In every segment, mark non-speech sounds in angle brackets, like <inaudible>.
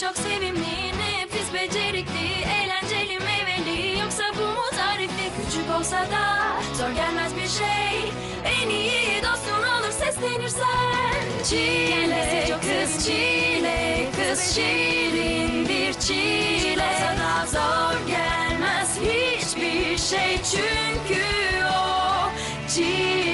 çok sevimli, nefis becerikli, eğlenceli meyveli. Yoksa bu mu tarifli küçük olsa da zor gelmez bir şey. En iyi dostun olur seslenirsen. Çilek kız çilek kız şirin bir çilek Sana zor gelmez hiçbir şey. Çünkü o çilek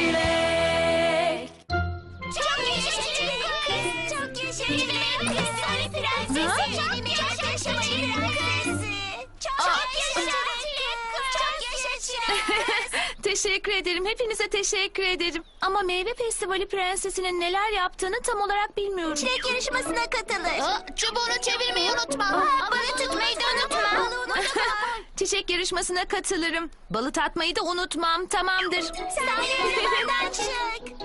<laughs> Teşekkür ederim. Hepinize teşekkür ederim. Ama meyve festivali prensesinin neler yaptığını tam olarak bilmiyorum. Çilek yarışmasına katılır. çubuğunu çevirmeyi unutma. Balı tutmayı da unutma. <laughs> Çiçek yarışmasına katılırım. Balı tatmayı da unutmam. Tamamdır. Sahneden çık.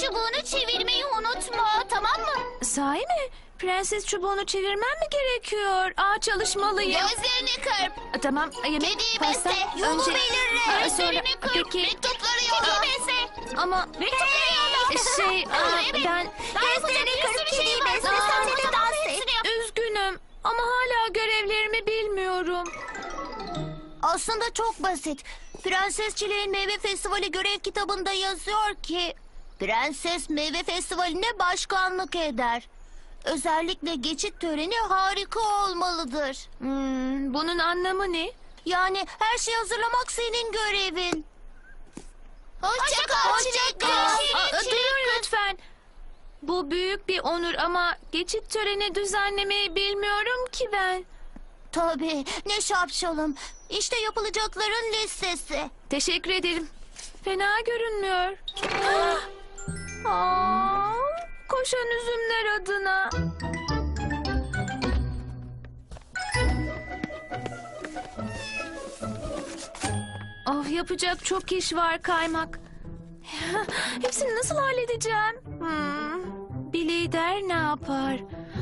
Çubuğunu çevirmeyi unutma tamam mı? Sahi mi? Prenses çubuğunu çevirmem mi gerekiyor? Aa çalışmalıyım. Gözlerini kırp. Tamam. Yemek Kediyi pasta. besle. Yolu Önce- belirle. Aa, sonra- Gözlerini kırp. Peki. Mektupları yolla. Kediyi besle. Ama Mektupları yolla. şey <laughs> aa, Evet. ben Gözlerini kırp kediyi besle. Aa, Sahnede dans et. üzgünüm. Ama hala görevlerimi bilmiyorum. Aslında çok basit. Prenses Çileğin Meyve Festivali görev kitabında yazıyor ki... Prenses Meyve Festivali'ne başkanlık eder. Özellikle geçit töreni harika olmalıdır. Hmm, bunun anlamı ne? Yani her şeyi hazırlamak senin görevin. Hoşça kal. Aa, durun lütfen. Bu büyük bir onur ama geçit töreni düzenlemeyi bilmiyorum ki ben. Tabii ne şapşalım. İşte yapılacakların listesi. Teşekkür ederim. Fena görünmüyor. Ah! Aa, koşan üzümler adına. Of yapacak çok iş var kaymak. <laughs> Hepsini nasıl halledeceğim? Hmm, bir lider ne yapar?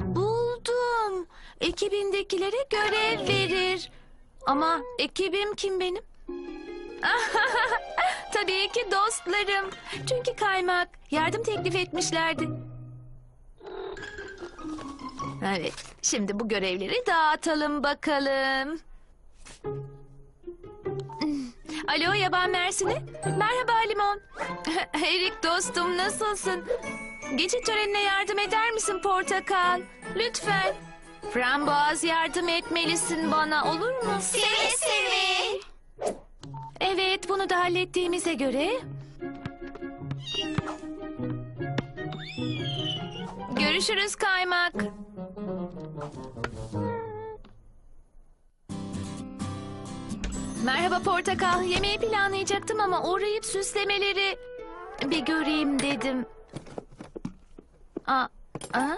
Buldum. Ekibindekilere görev verir. Ama ekibim kim benim? <laughs> Tabii ki dostlarım. Çünkü kaymak yardım teklif etmişlerdi. Evet, şimdi bu görevleri dağıtalım bakalım. Alo yaban mersini. Merhaba limon. <laughs> Erik dostum nasılsın? Geçit törenine yardım eder misin portakal? Lütfen. Framboaz yardım etmelisin bana olur mu? Seve seve. Evet, bunu da hallettiğimize göre... Görüşürüz kaymak. Merhaba portakal. Yemeği planlayacaktım ama uğrayıp süslemeleri bir göreyim dedim. Aa, aa?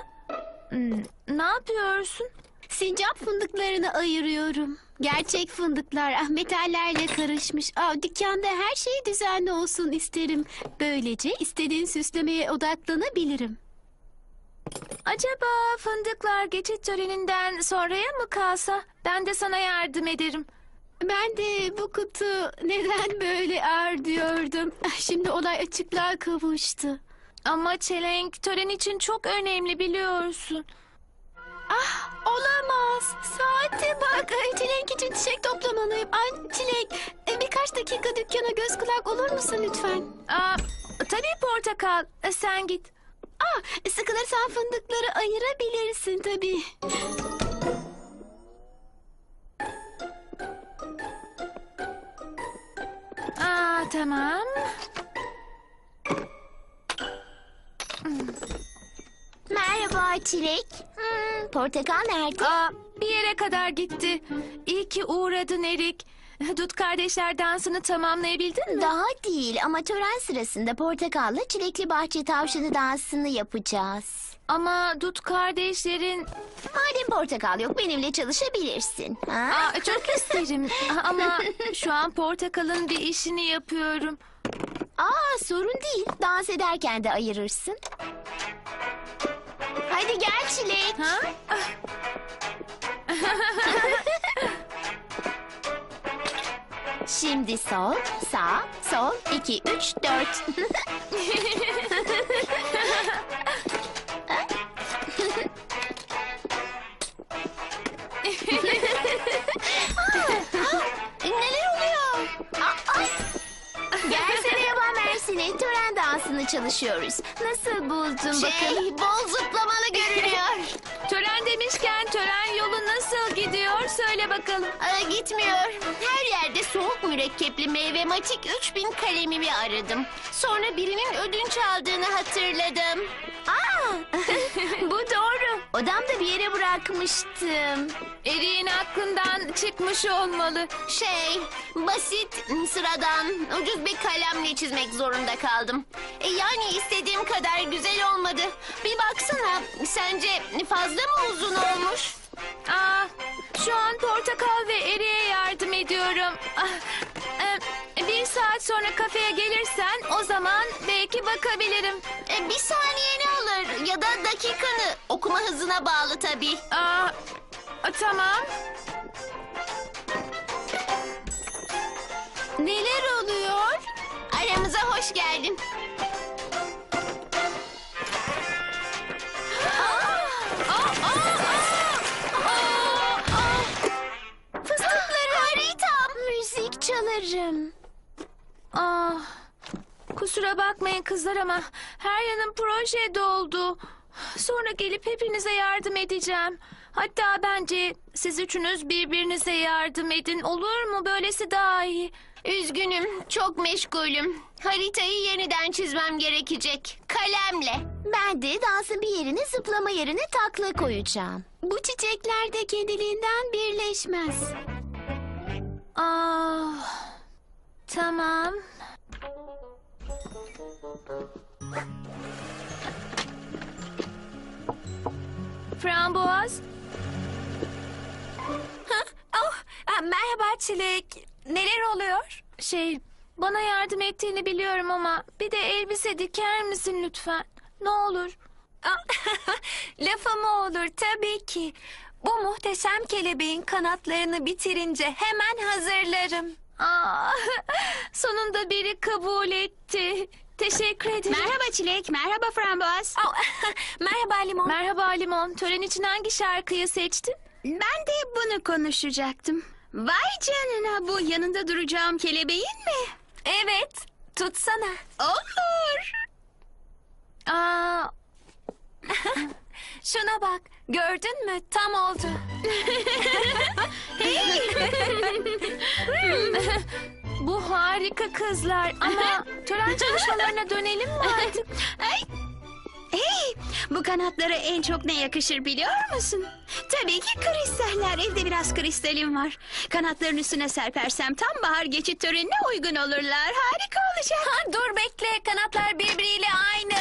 Hmm, ne yapıyorsun? Sincap fındıklarını ayırıyorum. Gerçek fındıklar ah, metallerle karışmış. Aa, dükkanda her şey düzenli olsun isterim. Böylece istediğin süslemeye odaklanabilirim. Acaba fındıklar geçit töreninden sonraya mı kalsa? Ben de sana yardım ederim. Ben de bu kutu neden böyle ağır diyordum. Ah, Şimdi olay açıklığa kavuştu. Ama çelenk tören için çok önemli biliyorsun. Ah olamaz. Saate bak. Çilek için çiçek toplamalıyım. Ay Çilek e, birkaç dakika dükkana göz kulak olur musun lütfen? Aa, tabii portakal. E, Sen git. Ah sıkılırsan fındıkları ayırabilirsin tabii. Aa, tamam. Merhaba Çilek. Hmm, portakal nerede? Aa, bir yere kadar gitti. İyi ki uğradın Erik. Dut kardeşler dansını tamamlayabildin mi? Daha değil ama tören sırasında portakalla çilekli bahçe tavşanı dansını yapacağız. Ama Dut kardeşlerin... Madem portakal yok benimle çalışabilirsin. Ha? Aa, çok isterim <laughs> ama şu an portakalın bir işini yapıyorum. Aa sorun değil. Dans ederken de ayırırsın. Hadi gel Çilek. Ha? <laughs> Şimdi sol, sağ, sol, iki, üç, dört. <laughs> üzerinde çalışıyoruz. Nasıl buldun bakalım? Şey, bol zıplamalı görünüyor. <laughs> Tören demişken tören yolu nasıl gidiyor söyle bakalım. Aa, gitmiyor. Her yerde soğuk mürekkepli meyve matik 3000 kalemimi aradım. Sonra birinin ödünç aldığını hatırladım. Aa, <laughs> Bu doğru. Odamda bir yere bırakmıştım. Eriğin aklından çıkmış olmalı. şey, basit, sıradan, ucuz bir kalemle çizmek zorunda kaldım. E, yani istediğim kadar güzel olmadı. Bir baksana, sence fazla mı uzun olmuş? Aa, şu an portakal ve eriğe yardım ediyorum. Ah, sonra kafeye gelirsen o zaman belki bakabilirim. E, bir saniyeni alır ya da dakikanı. Okuma hızına bağlı tabii. Aa, tamam. Neler oluyor? Aramıza hoş geldin. Fıstıkları haritam. Müzik çalarım. Ah, kusura bakmayın kızlar ama her yanım proje doldu. Sonra gelip hepinize yardım edeceğim. Hatta bence siz üçünüz birbirinize yardım edin. Olur mu? Böylesi daha iyi. Üzgünüm, çok meşgulüm. Haritayı yeniden çizmem gerekecek. Kalemle. Ben de dansın bir yerine zıplama yerine takla koyacağım. Bu çiçekler de kendiliğinden birleşmez. Ah, tamam. Framboaz. Oh, merhaba Çilek. Neler oluyor? Şey, bana yardım ettiğini biliyorum ama bir de elbise diker misin lütfen? Ne olur. <laughs> Lafı mı olur tabii ki. Bu muhteşem kelebeğin kanatlarını bitirince hemen hazırlarım. Aa, sonunda biri kabul etti. Teşekkür ederim. Merhaba Çilek, merhaba Framboaz. <laughs> Merhaba Limon. Merhaba Limon. Tören için hangi şarkıyı seçtin? Ben de bunu konuşacaktım. Vay canına bu yanında duracağım kelebeğin mi? evet, tutsana. Olur. Aa, Şuna bak, gördün mü? Tam oldu. <laughs> bu harika kızlar ama tören çalışmalarına dönelim mi artık? Ay. Hey, bu kanatlara en çok ne yakışır biliyor musun? Tabii ki kristaller. Evde biraz kristalim var. Kanatların üstüne serpersem tam bahar geçit törenine uygun olurlar. Harika olacak. Ha, dur bekle, kanatlar birbiriyle aynı.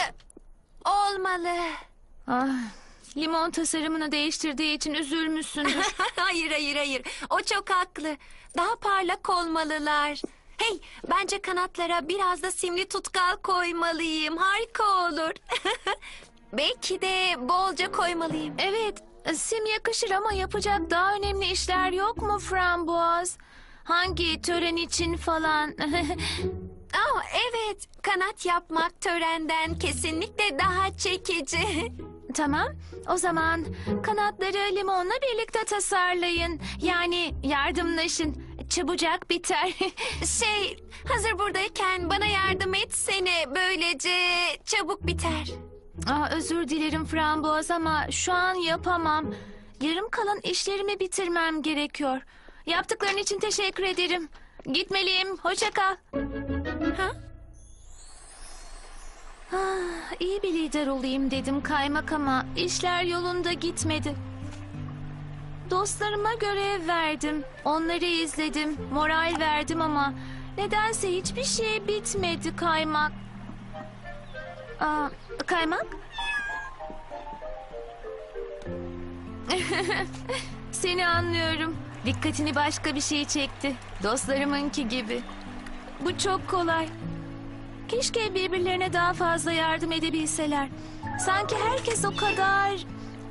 Olmalı. Ah, limon tasarımını değiştirdiği için üzülmüşsündür. <laughs> hayır hayır hayır. O çok haklı. Daha parlak olmalılar. Hey, bence kanatlara biraz da simli tutkal koymalıyım. Harika olur. <laughs> Belki de bolca koymalıyım. evet, sim yakışır ama yapacak daha önemli işler yok mu Framboaz? Hangi tören için falan? Aa, <laughs> evet, kanat yapmak törenden kesinlikle daha çekici. Tamam. O zaman kanatları limonla birlikte tasarlayın. Yani yardımlaşın. Çabucak biter. <laughs> Şey, hazır buradayken bana yardım etsene. Böylece çabuk biter. Aa, özür dilerim Framboaz ama şu an yapamam. Yarım kalan işlerimi bitirmem gerekiyor. Yaptıkların için teşekkür ederim. Gitmeliyim. Hoşça kal. Ah, iyi bir lider olayım dedim kaymak ama işler yolunda gitmedi. Dostlarıma görev verdim. Onları izledim. Moral verdim ama nedense hiçbir şey bitmedi kaymak. Aa, kaymak? <laughs> Seni anlıyorum. Dikkatini başka bir şey çekti. Dostlarımınki gibi. Bu çok kolay. Keşke birbirlerine daha fazla yardım edebilseler. Sanki herkes o kadar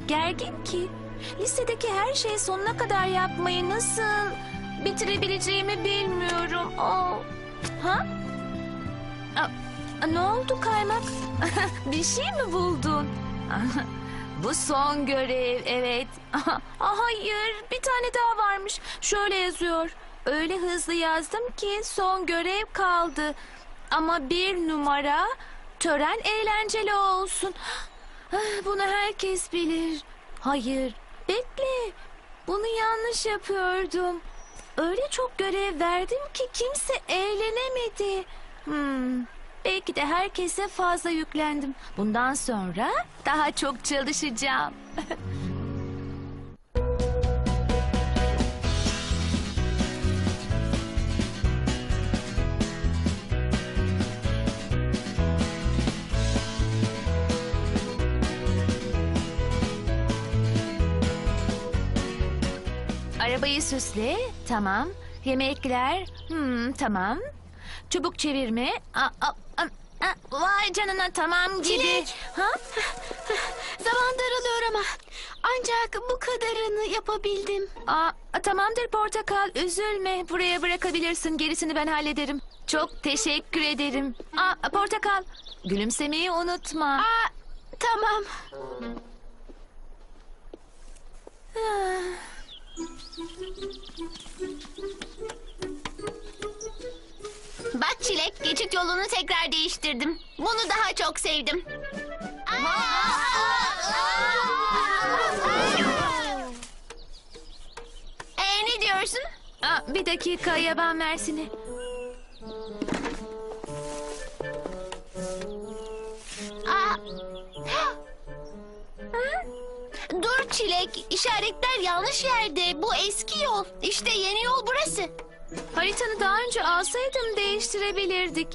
gergin ki. Listedeki her şeyi sonuna kadar yapmayı nasıl bitirebileceğimi bilmiyorum. Oh. Ha? Aa, ne oldu kaymak? <laughs> bir şey mi buldun? <laughs> Bu son görev evet. <laughs> Aa, hayır bir tane daha varmış. Şöyle yazıyor. Öyle hızlı yazdım ki son görev kaldı. Ama bir numara tören eğlenceli olsun. Ah, Bunu herkes bilir. Hayır, bekle. Bunu yanlış yapıyordum. Öyle çok görev verdim ki kimse eğlenemedi. Hmm, belki de herkese fazla yüklendim. Bundan sonra daha çok çalışacağım. <laughs> süsle. Tamam. Yemekler. Hmm, tamam. Çubuk çevirme. Aa, aa, aa, aa, vay canına tamam gibi. Çilek. Ha? Zaman daralıyor ama ancak bu kadarını yapabildim. Aa, tamamdır portakal. Üzülme. Buraya bırakabilirsin. Gerisini ben hallederim. Çok teşekkür ederim. Aa, portakal. Gülümsemeyi unutma. Aa, tamam. Bak Çilek, geçit yolunu tekrar değiştirdim. Bunu daha çok sevdim. Ee, ne diyorsun? Aa, bir dakika yaban mersini. Aa. Dur Çilek, işaretler yanlış yerde. Bu eski yol. İşte yeni yol burası. Haritanı daha önce alsaydım değiştirebilirdik.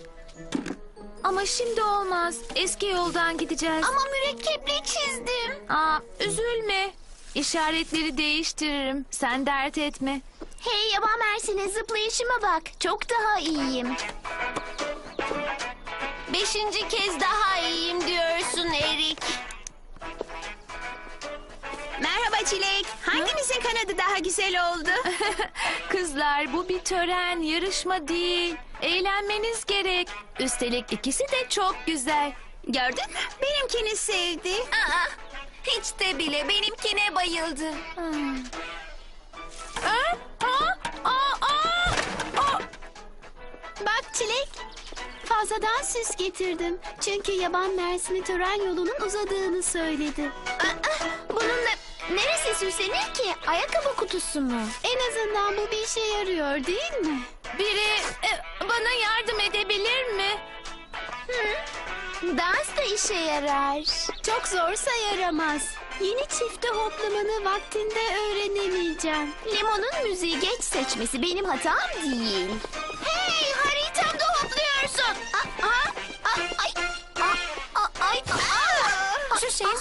Ama şimdi olmaz. Eski yoldan gideceğiz. Ama mürekkeple çizdim. Aa, üzülme. İşaretleri değiştiririm. Sen dert etme. Hey yaban mersine zıplayışıma bak. Çok daha iyiyim. Beşinci kez daha iyiyim diyorsun Erik. Çilek. Hangimizin kanadı daha güzel oldu? <laughs> Kızlar bu bir tören, yarışma değil. Eğlenmeniz gerek. Üstelik ikisi de çok güzel. Gördün mü? Benimkini sevdi. Aa, hiç de bile benimkine bayıldı. Hmm. Aa, aa, aa, aa, aa. Bak Çilek. Fazladan süs getirdim. Çünkü yaban mersini tören yolunun uzadığını söyledi. Aa, bununla neresi süslenir ki? Ayakkabı kutusu mu? En azından bu bir işe yarıyor değil mi? Biri e, bana yardım edebilir mi? Dans da işe yarar. Çok zorsa yaramaz. Yeni çifte hoplamanı vaktinde öğrenemeyeceğim. Limonun müziği geç seçmesi benim hatam değil.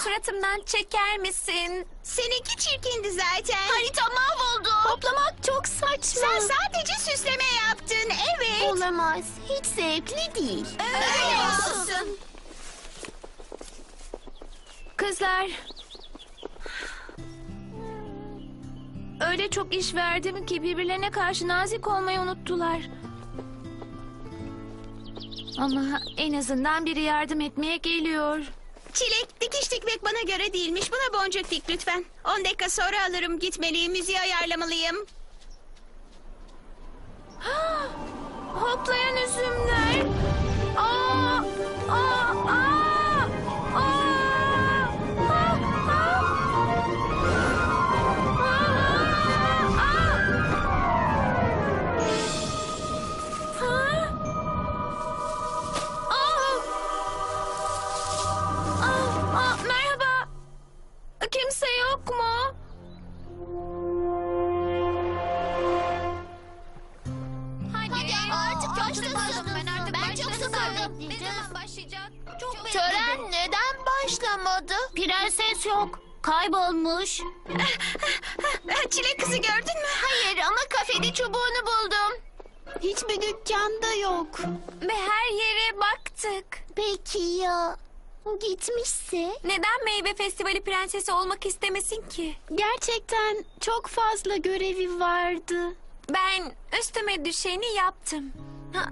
Suratımdan çeker misin? Seninki çirkindi zaten. Harita mahvoldu. Hoplamak çok saçma. Sen sadece süsleme yaptın, evet. Olamaz. Hiç zevkli değil. Öyle olsun. Kızlar. Öyle çok iş verdim ki birbirlerine karşı nazik olmayı unuttular. Ama en azından biri yardım etmeye geliyor. Çilek dikmek bana göre değilmiş. Buna boncuk dik lütfen. 10 dakika sonra alırım gitmeliyim. Müziği ayarlamalıyım. <gasps> Hoplayan üzümler. Aa! Aa! Kaybolmuş. Çilek kızı gördün mü? Hayır ama kafede çubuğunu buldum. Hiçbir dükkanda yok. Ve her yere baktık. Peki ya gitmişse? Neden meyve festivali prensesi olmak istemesin ki? Gerçekten çok fazla görevi vardı. Ben üstüme düşeni yaptım. Ha,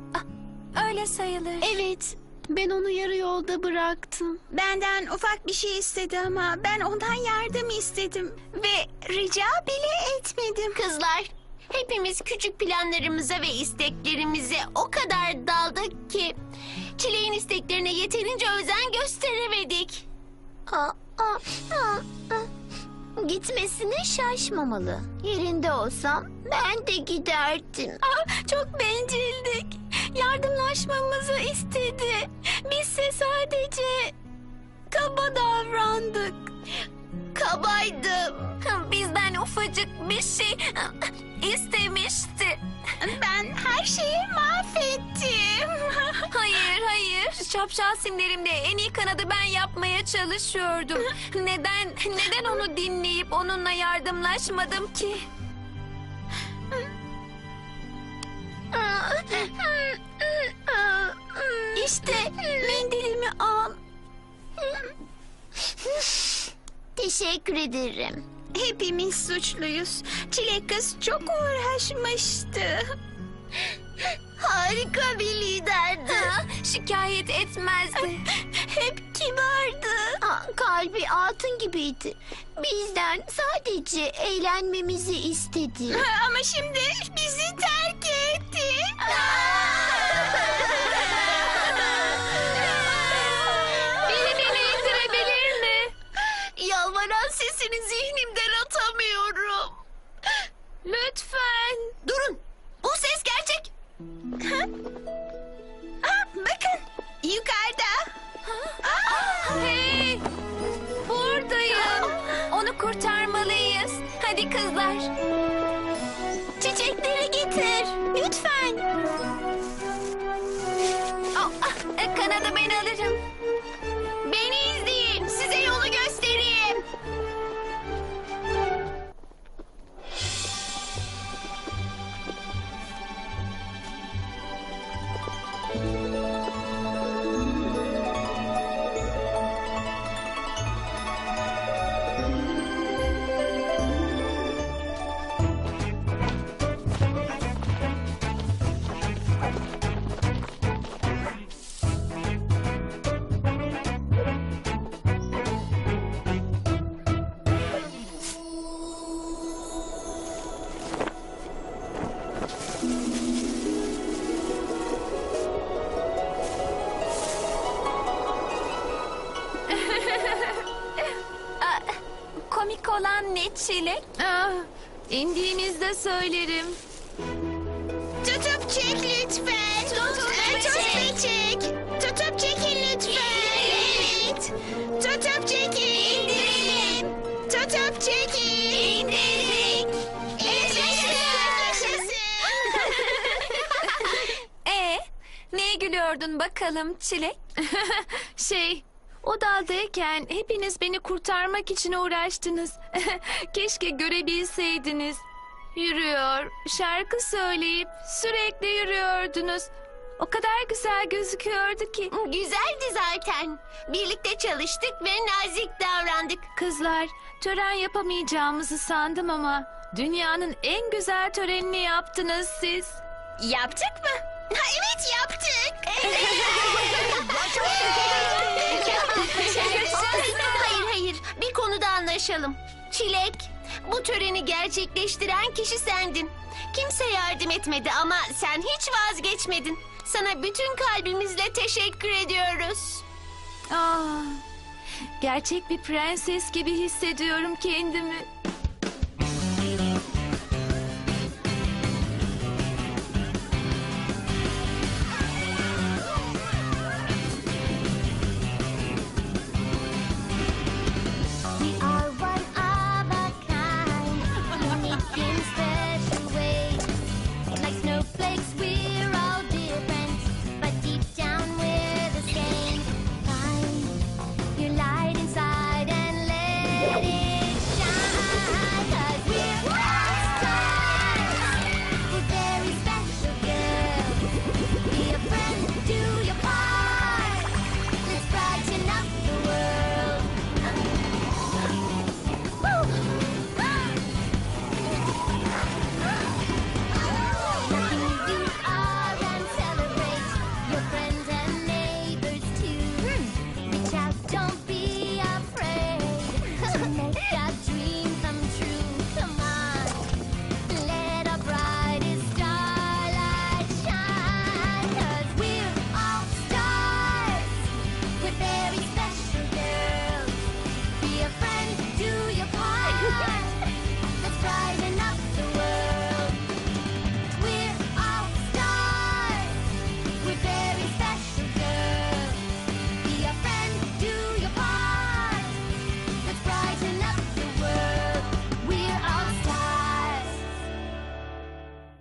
öyle sayılır. Evet, ben onu yarı yolda bıraktım. Benden ufak bir şey istedi ama ben ondan yardım istedim. Ve rica bile etmedim. Kızlar hepimiz küçük planlarımıza ve isteklerimize o kadar daldık ki Çileğin isteklerine yeterince özen gösteremedik. Aa, aa, aa, aa. Gitmesine şaşmamalı. Yerinde olsam ben de giderdim. Aa, çok bencildik. Yardımlaşmamızı istedi. Bizse sadece kaba davrandık. Kabaydım. Bizden ufacık bir şey istemişti. Ben her şeyi mahvettim. <laughs> Hayır hayır. Şapşal simlerimle en iyi kanadı ben yapmaya çalışıyordum. Neden neden onu dinleyip onunla yardımlaşmadım ki? İşte mendilimi al. Teşekkür ederim. Hepimiz suçluyuz. Çilek kız çok uğraşmıştı. Harika bir liderdi. Şikayet etmezdi. Hep kibardı. Aa, kalbi altın gibiydi. Bizden sadece eğlenmemizi istedi. Ama şimdi bizi terk Lütfen. Durun. Bu ses gerçek. Aa, bakın yukarıda. Hey! Buradayım. Onu kurtarmalıyız. Hadi kızlar. Çilek? Ah, indiğimizde söylerim. Tutup çek lütfen. Tutup tut çek. ve çek. Tutup çekin lütfen. Evet. Tutup çekin. İndirelim. Tutup çekin. İndirdik. Yaşasın. Ee, <laughs> neye gülüyordun bakalım çilek? <laughs> şey, o daldayken hepiniz beni kurtarmak için uğraştınız. <laughs> Keşke görebilseydiniz. Yürüyor, şarkı söyleyip sürekli yürüyordunuz. O kadar güzel gözüküyordu ki. Güzeldi zaten. Birlikte çalıştık ve nazik davrandık. Kızlar, tören yapamayacağımızı sandım ama dünyanın en güzel törenini yaptınız siz. Yaptık mı? Ha, evet yaptık. hayır <laughs> anlaşalım. Çilek bu töreni gerçekleştiren kişi sendin. Kimse yardım etmedi ama sen hiç vazgeçmedin. Sana bütün kalbimizle teşekkür ediyoruz. Aa, gerçek bir prenses gibi hissediyorum kendimi. games